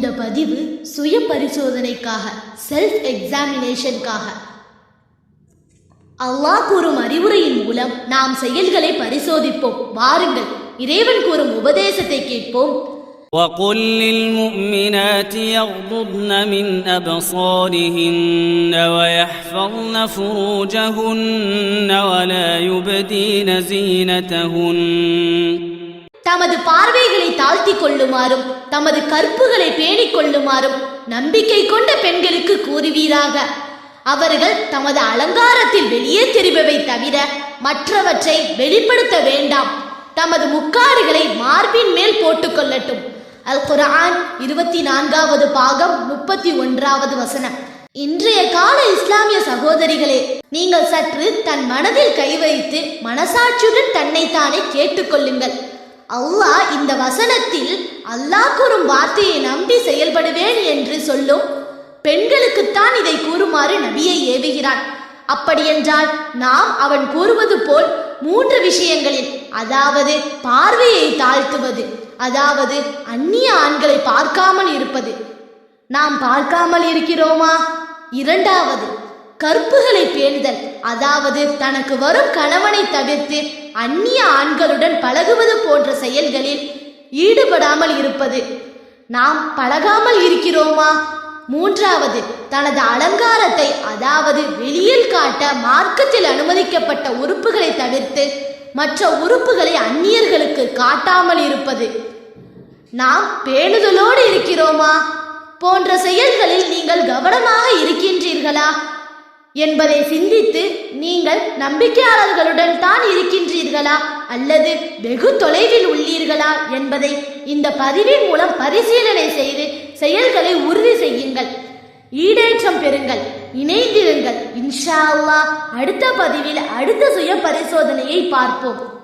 இந்த பதிவு சுய பரிசோதனைக்காக செல்ஃப் எக்ஸாமினேஷனுக்காக அல்லாஹ் கூறும் அறிவுரையின் மூலம் நாம் செயல்களை பரிசோதிப்போம் வாருங்கள் இறைவன் கூறும் உபதேசத்தை கேட்போம் وقل للمؤمنات يغضضن من أبصارهن ويحفظن فروجهن ولا يبدين زينتهن தமது பார்வைகளை தாழ்த்திக் கொள்ளுமாறும் தமது கற்புகளை பேணிக் கொள்ளுமாறும் நம்பிக்கை கொண்ட பெண்களுக்கு கூறுவீராக. அவர்கள் தமது அலங்காரத்தில் வெளியே தெரிபவை தவிர மற்றவற்றை வெளிப்படுத்த வேண்டாம். தமது முக்காடுகளை மார்பின் மேல் போட்டுக்கொள்ளட்டும் அல் குரான் இருபத்தி நான்காவது பாகம் முப்பத்தி ஒன்றாவது வசனம். இன்றைய கால இஸ்லாமிய சகோதரிகளே நீங்கள் சற்று தன் மனதில் கை வைத்து மனசாட்சியுடன் தன்னைத்தானே கேட்டுக்கொள்ளுங்கள் அல்லாஹ் இந்த வசனத்தில் அல்லாஹ் கூறும் வார்த்தையை நம்பி செயல்படுவேன் என்று சொல்லும் பெண்களுக்குத்தான் இதை கூறுமாறு நபியை ஏவுகிறான். அப்படியென்றால் நாம் அவன் கூறுவது போல் மூன்று விஷயங்களில் அதாவது பார்வையை தாழ்த்துவது அதாவது அந்நிய ஆண்களை பார்க்காமல் இருப்பது. நாம் பார்க்காமல் இருக்கிறோமா? இரண்டாவது கற்புகளை பேணுதல் அதாவது தனக்கு வரும் கணவனை தவிர்த்து அந்நிய ஆண்களுடன் செயல்களில் ஈடுபடாமல் இருப்பது. நாம் பழகாமல் இருக்கிறோமா? மூன்றாவது தனது அலங்காரத்தை அதாவது வெளியில் காட்ட மார்க்கத்தில் அனுமதிக்கப்பட்ட உறுப்புகளை தவிர்த்து மற்ற உறுப்புகளை அந்நியர்களுக்கு காட்டாமல் இருப்பது. நாம் பேணுதலோடு இருக்கிறோமா? போன்ற செயல்களில் நீங்கள் கவனமாக இருக்கின்றீர்களா? என்பதை சிந்தித்து நீங்கள் நம்பிக்கையாளர்களுடன் தான் இருக்கின்றீர்களா? அல்லது வெகு தொலைவில் உள்ளீர்களா? என்பதை இந்த பதிவின் மூலம் பரிசீலனை செய்து செயல்களை உறுதி செய்யுங்கள். ஈடேற்றம் பெறுங்கள். இணைந்திருங்கள். இன்ஷா அல்லா அடுத்த பதிவில் அடுத்த சுய பரிசோதனையை பார்ப்போம்.